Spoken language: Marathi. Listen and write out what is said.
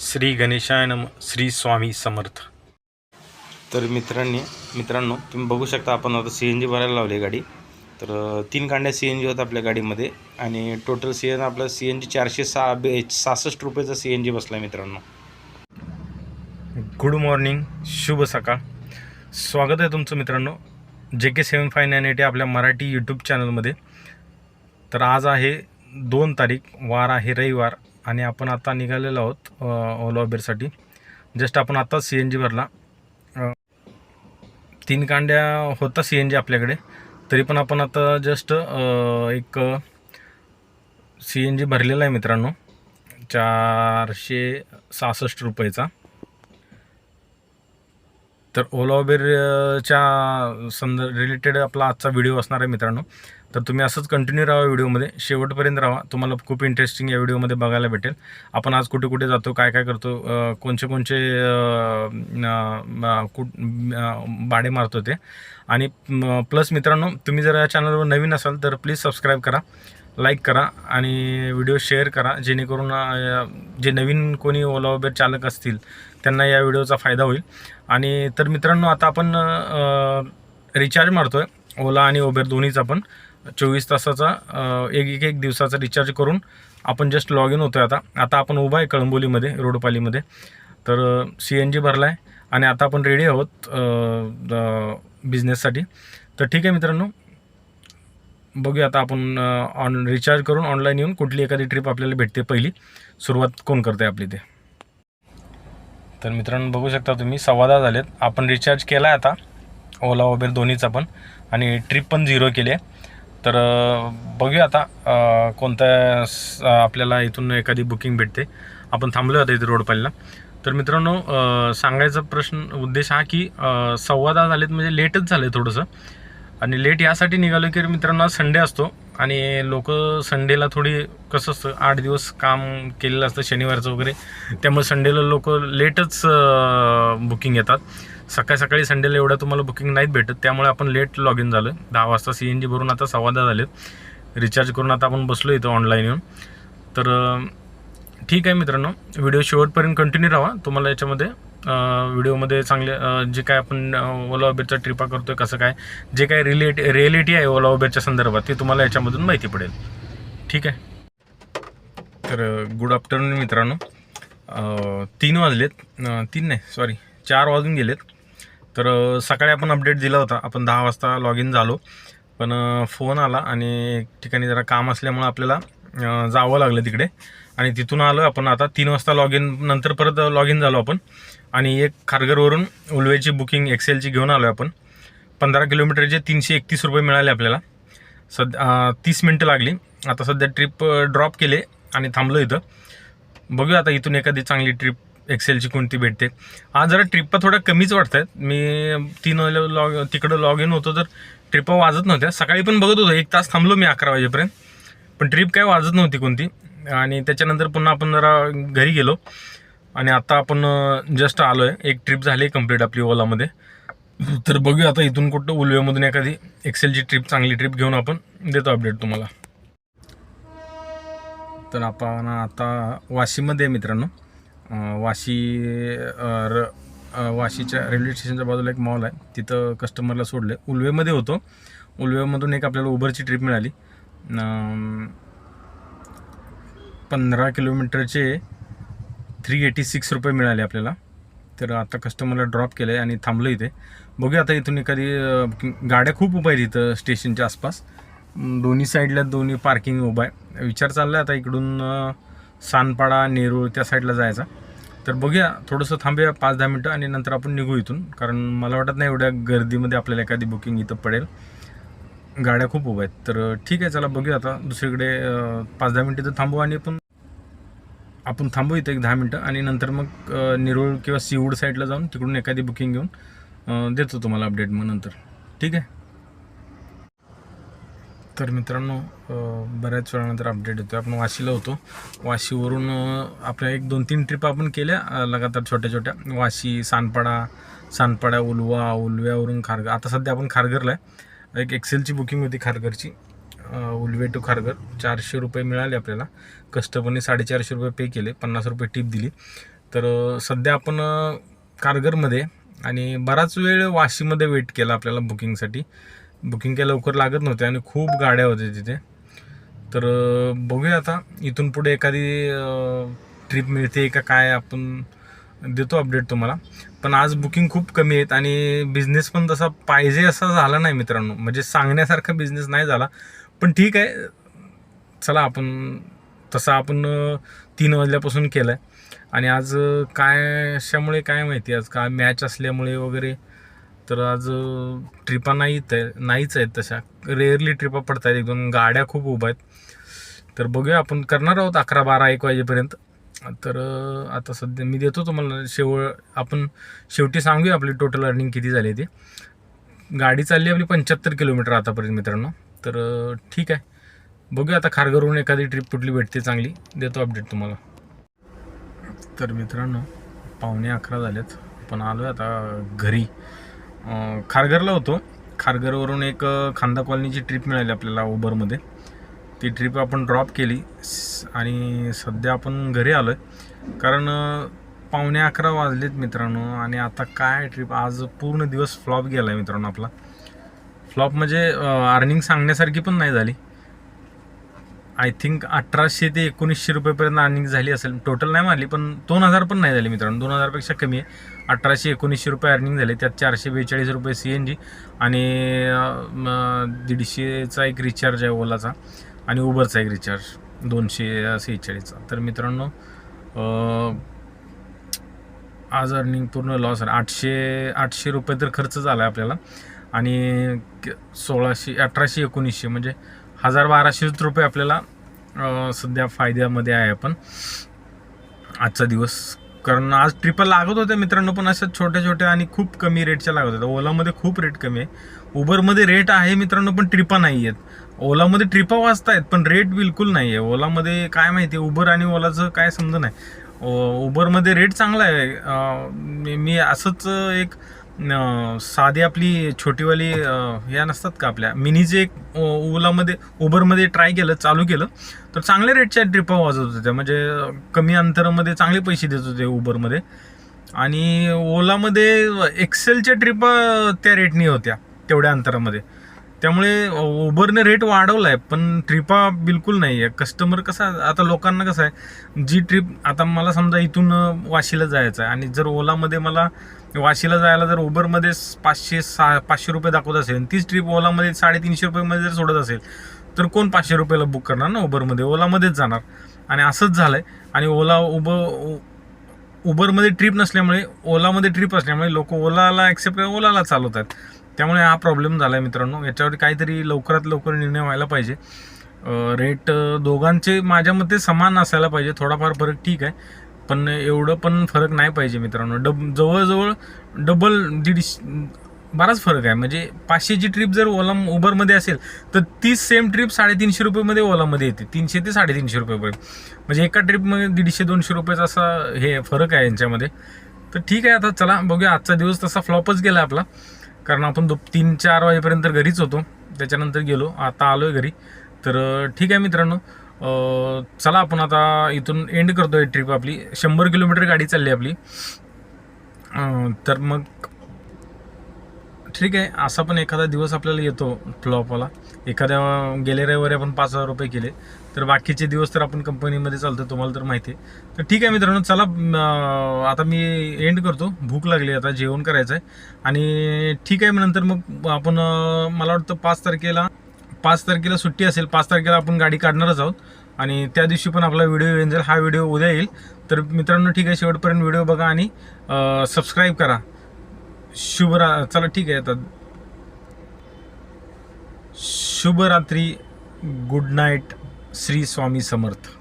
श्री गणेशाय नम श्री स्वामी समर्थ. तर मित्रांनी मित्रांनो तुम्ही बघू शकता आपण आता सी एन जी भरायला लावली गाडी. तर तीन कांड्या सी एन जी होत आपल्या गाडीमध्ये आणि टोटल सी एन आपलं सी एन जी चारशे सहा बे सहासष्ट रुपयाचा सी एन जी बसला मित्रांनो. गुड मॉर्निंग शुभ सकाळ. स्वागत आहे तुमचं मित्रांनो. J K seven five nine eighty आपल्या मराठी यूट्यूब चॅनलमध्ये तर आज आहे दोन तारीख वार आहे रविवार. आणि आपण आता निघालेलो आहोत ओला उबेरसाठी जस्ट आपण आता सी एन जी भरला. तीन कांड्या होता सी एन जी आपल्याकडे. तरी पण आपण आता जस्ट एक सी एन जी भरलेला आहे मित्रांनो. चारशे सहासष्ट रुपयेचा. तर ओला उबेरच्या संद रिलेटेड आपला आजचा व्हिडिओ असणार आहे मित्रांनो. तर तुम्ही असंच कंटिन्यू राहा व्हिडिओमध्ये शेवटपर्यंत राहा. तुम्हाला खूप इंटरेस्टिंग या व्हिडिओमध्ये बघायला भेटेल. आपण आज कुठे कुठे जातो काय काय करतो कोणचे कोणचे अ, कुठ बाडे मारतो ते. आणि प्लस मित्रांनो तुम्ही जर या चॅनलवर नवीन असाल तर प्लीज सबस्क्राईब करा. लाईक करा आणि व्हिडिओ शेअर करा. जेणेकरून जे नवीन कोणी ओला उबेर चालक असतील त्यांना या व्हिडिओचा फायदा होईल. आणि तर मित्रांनो आता आपण रिचार्ज मारतो आहे ओला आणि उबेर दोन्हीचा पण. चोवीस तासाचा एक एक एक दिवसाचा रिचार्ज करून आपण जस्ट लॉग इन होतो आहे आता. आता आपण उभा आहे कळंबोलीमध्ये रोडपालीमध्ये. तर सी एन जी भरला आहे आणि आता आपण रेडी आहोत बिझनेससाठी तर ठीक आहे मित्रांनो. बघूया आता आपण ऑन रिचार्ज करून ऑनलाईन येऊन कुठली एखादी ट्रिप आपल्याला भेटते पहिली. सुरुवात कोण करते आपली ते? तर मित्रांनो बघू शकता तुम्ही सव्वा दहा झालेत. आपण रिचार्ज केला आहे आता. ओला उबेर दोन्हीचा पण. आणि ट्रिप पण झिरो केली आहे. तर बघूया आता कोणत्या स- आपल्याला इथून एखादी बुकिंग भेटते. आपण थांबलो आता इथे रोडपालीला तर मित्रांनो सांगायचा प्रश्न उद्देश हा की अ, सव्वा दहा झालेत म्हणजे लेटच झालं आहे थोडंसं. आणि लेट यासाठी निघालो की मित्रांनो आज संडे असतो. आणि लोक संडेला थोडी कसं असतं आठ दिवस काम केलेलं असतं शनिवारचं वगैरे. त्यामुळे संडेला लोक लेटच बुकिंग येतात. सकाळी सकाळी संडेला एवढं तुम्हाला बुकिंग नाहीत भेटत. त्यामुळे आपण लेट लॉग इन झालं दहा वाजता सी एन जी भरून आता सव्वा झालेत. रिचार्ज करून आता आपण बसलो इथं ऑनलाईन येऊन. तर ठीक आहे मित्रांनो. व्हिडिओ शेवटपर्यंत कंटिन्यू राहा. तुम्हाला याच्यामध्ये व्हिडिओमध्ये चांगले जे काय आपण ओला उबेरचा ट्रिपा करतोय कसं काय जे काय रिलेट रिॲलिटी आहे ओला उबेरच्या संदर्भात ते तुम्हाला याच्यामधून माहिती पडेल. ठीक आहे? तर गुड आफ्टरनून मित्रांनो. तीन वाजलेत. तीन नाही सॉरी चार वाजून गेलेत. तर सकाळी आपण अपडेट दिला होता. आपण दहा वाजता लॉग इन झालो. पण फोन आला आणि ठिकाणी जरा काम असल्यामुळं आपल्याला जावं लागलं तिकडे. आणि तिथून आलो आपण आता तीन वाजता लॉग इन नंतर परत लॉग इन झालो आपण. आणि एक खारघरवरून उलवेची बुकिंग एक्सेलची घेऊन आलो आपण. पंधरा किलोमीटरचे तीनशे एकतीस रुपये मिळाले आपल्याला. सध्या तीस मिनटं लागली. आता सध्या ट्रिप ड्रॉप केले आणि थांबलो इथं. बघूया आता इथून एखादी चांगली ट्रिप एक्सेलची कोणती भेटते. आज जरा ट्रिप्पा थोड्या कमीच वाटत आहेत मी तीन लॉग तिकडं लॉग इन होतो तर ट्रिप्पा वाजत नव्हत्या. सकाळी पण बघत होतो. एक तास थांबलो मी अकरा वाजेपर्यंत. पण ट्रिप काय वाजत नव्हती कोणती. आणि त्याच्यानंतर पुन्हा आपण जरा घरी गेलो. आणि आता आपण जस्ट आलो आहे एक ट्रिप झाली कंप्लीट आपली ओलामध्ये. तर बघूया आता इथून कुठं उलवेमधून एखादी एक्सेलची ट्रिप चांगली ट्रिप घेऊन आपण देतो अपडेट तुम्हाला. तर आपण आता वाशीमध्ये आहे मित्रांनो. वाशी र वाशीच्या रेल्वे स्टेशनच्या बाजूला एक मॉल आहे. तिथं कस्टमरला सोडलं उलवेमध्ये होतो. उलवेमधून एक आपल्याला उबरची ट्रिप मिळाली. पंधरा किलोमीटरचे थ्री एटी सिक्स रुपये मिळाले आपल्याला. तर आता कस्टमरला ड्रॉप केलं आहे आणि थांबलं इथे. बघूया आता इथून एखादी गाड्या खूप उभ्या आहेत इथं स्टेशनच्या आसपास. दोन्ही साईडला दोन्ही पार्किंग उभं आहे. विचार चालला आहे आता इकडून सानपाडा नेरूळ त्या साईडला जायचा. तर बघूया थोडंसं थांबूया पाच दहा मिनटं आणि नंतर आपण निघू इथून. कारण मला वाटत नाही एवढ्या गर्दीमध्ये आपल्याला एखादी बुकिंग इथं पडेल. गाड्या खूप उभ्या आहेत. तर ठीक आहे चला बघूया आता. दुसरीकडे पाच दहा मिनटं तर थांबू आणि आपण आपण थांबू इथं एक दहा मिनटं आणि नंतर मग निरोळ किंवा सीवूड साईडला जाऊन तिकडून एखादी बुकिंग घेऊन देतो तुम्हाला अपडेट मग नंतर. ठीक आहे? तर मित्रांनो बऱ्याच वेळानंतर अपडेट येतो आपण वाशीला होतो. वाशीवरून आपल्या एक दोन तीन ट्रिप आपण केल्या लगातार छोट्या छोट्या. वाशी सानपाडा सानपाडा उलवा उलव्यावरून खारघर. आता सध्या आपण खारघरला आहे. एक एक्सेलची बुकिंग होती खारघरची. उलवे टू खारघर. चारशे रुपये मिळाले आपल्याला. कस्टमरने साडेचारशे रुपये पे केले. पन्नास रुपये टिप दिली. तर सध्या आपण कारगरमध्ये आणि बराच वेळ वाशीमध्ये वेट केला आपल्याला बुकिंगसाठी बुकिंग काय लवकर लागत नव्हते आणि खूप गाड्या होत्या तिथे. तर बघूया आता. इथून पुढे एखादी ट्रिप मिळते का काय आपण देतो अपडेट तुम्हाला. पण आज बुकिंग खूप कमी आहेत आणि बिझनेस पण तसा पाहिजे असा झाला नाही मित्रांनो. म्हणजे सांगण्यासारखा बिझनेस नाही झाला. पण ठीक आहे. चला आपण तसा आपण तीन वाजल्यापासून केलं आहे आणि आज काय अशामुळे काय माहिती? आज काय मॅच असल्यामुळे वगैरे. तर आज ट्रिपा नाहीत आहे. नाहीच आहेत तशा. रेअरली ट्रिपा पडत आहेत एक दोन गाड्या खूप उभ्या आहेत. तर बघूया आपण. करणार आहोत अकरा बारा एक वाजेपर्यंत. तर आता सध्या मी देतो तुम्हाला शेव आपण शेवटी सांगूया आपली टोटल अर्निंग किती झाली ते. गाडी चालली आपली पंच्याहत्तर किलोमीटर आतापर्यंत मित्रांनो. तर ठीक आहे. बघूया आता खारघरवरून एखादी ट्रिप कुठली भेटते चांगली. देतो अपडेट तुम्हाला. तर मित्रांनो पावणे अकरा झालेत. पण आलो आहे आता घरी. खारघरला होतो. खारघरवरून एक खांदा कॉलनीची ट्रिप मिळाली आपल्याला उबरमध्ये ती ट्रिप आपण ड्रॉप केली. आणि सध्या आपण घरी आलो आहे कारण पावणे अकरा वाजलेत मित्रांनो. आणि आता काय ट्रिप आज पूर्ण दिवस फ्लॉप गेला आहे मित्रांनो आपला. फ्लॉप म्हणजे अर्निंग सांगण्यासारखी पण नाही झाली. आय थिंक अठराशे ते एकोणीसशे रुपयेपर्यंत अर्निंग झाली असेल. टोटल नाही मारली पण दोन हजार पण नाही झाली मित्रांनो. दोन हजारपेक्षा कमी आहे. अठराशे एकोणीसशे रुपये अर्निंग झाले. त्यात चारशे बेचाळीस रुपये सी एन जी आणि दीडशेचा एक रिचार्ज आहे ओलाचा. आणि उबरचा एक रिचार्ज दोनशे सेहेचाळीसचा. तर मित्रांनो आज अर्निंग पूर्ण लॉस आहे आठशे आठशे रुपये तर खर्च झाला आहे आपल्याला. आणि सोळाशे अठराशे एकोणीसशे म्हणजे हजार बाराशेच रुपये आपल्याला सध्या फायद्यामध्ये आहे आपण. आजचा दिवस कारण आज ट्रिपल लागत होत्या मित्रांनो पण अशा छोट्या छोट्या आणि खूप कमी रेटच्या लागत होत्या. ओलामध्ये खूप रेट कमी आहे. उबरमध्ये रेट आहे मित्रांनो पण ट्रिपा नाही आहेत. ओलामध्ये ट्रिपा वाजत आहेत पण रेट बिलकुल नाही आहे. ओलामध्ये काय माहिती उबर आणि ओलाचं काय समज नाही. उबरमध्ये रेट चांगला आहे. मी- असंच एक साधी आपली छोटीवाली या नसतात का आपल्या? मिनीचे एक ओलामध्ये उबरमध्ये ट्राय केलं चालू केलं तर चांगल्या रेटच्या ट्रिपा वाजवत होत्या. म्हणजे कमी अंतरामध्ये चांगले पैसे देत होते उबरमध्ये. आणि ओलामध्ये एक्सेलच्या ट्रिपा त्या रेटनी होत्या तेवढ्या अंतरामध्ये. त्यामुळे उबरने रेट वाढवला आहे पण ट्रिपा बिलकुल नाही आहे कस्टमर कसा आता लोकांना कसं आहे जी ट्रिप आता मला समजा इथून वाशीला जायचं आहे आणि जर ओलामध्ये मला वाशीला जायला जर उबरमध्ये पाचशे सहा पाचशे रुपये दाखवत असेल तीच ट्रिप ओलामध्ये साडेतीनशे रुपयेमध्ये जर सोडत असेल तर कोण पाचशे रुपयाला बुक करणार ना उबरमध्ये? ओलामध्येच जाणार. आणि असंच झालं आहे आणि ओला उब उबरमध्ये ट्रिप नसल्यामुळे ओलामध्ये ट्रिप असल्यामुळे लोक ओलाला ॲक्सेप्ट ओलाला चालवत आहेत त्यामुळे हा प्रॉब्लेम झाला आहे मित्रांनो. याच्यावर काहीतरी लवकरात लवकर निर्णय व्हायला पाहिजे. रेट दोघांचे माझ्या मते समान असायला पाहिजे. थोडाफार फरक ठीक आहे. पण एवढं पण फरक नाही पाहिजे मित्रांनो. डब जवळजवळ डबल दीडशे बराच फरक आहे. म्हणजे पाचशेची ट्रिप जर ओला उबरमध्ये असेल तर तीच सेम ट्रिप साडेतीनशे रुपयेमध्ये ओलामध्ये येते. तीनशे ते साडेतीनशे रुपयेपर्यंत. म्हणजे एका ट्रिपमध्ये दीडशे दोनशे रुपयाचा असा हे फरक आहे यांच्यामध्ये. तर ठीक आहे आता चला बघूया. आजचा दिवस तसा फ्लॉपच गेला आपला. कारण आपण दु तीन चार वाजेपर्यंत घरीच होतो. त्याच्यानंतर गेलो. आता आलो आहे घरी. तर ठीक आहे मित्रांनो. चला आपण आता इथून एंड करतोय ट्रिप आपली. शंभर किलोमीटर गाडी चालली आपली. तर मग ठीक आहे असा पण एखादा दिवस आपल्याला येतो फ्लॉपवाला एखाद्या गेल्या रविवारी आपण पाच हजार रुपये केले तर बाकीचे दिवस तर आपण कंपनीमध्ये चालतो तुम्हाला तर माहिती आहे. तर ठीक आहे मित्रांनो चला आता मी एंड करतो. भूक लागली आता जेवण करायचं आहे. आणि ठीक आहे मग नंतर मग आपण मला वाटतं पाच तारखेला पाच तारखेला सुट्टी असेल पाच तारखेला आपण गाडी काढणारच आहोत. आणि त्या दिवशी पण आपला व्हिडिओ येऊन जाईल. हा व्हिडिओ उद्या येईल. तर मित्रांनो ठीक आहे शेवटपर्यंत व्हिडिओ बघा आणि सबस्क्राईब करा. शुभरा चला ठीक आहे आता. शुभरात्री गुड नाईट श्री स्वामी समर्थ.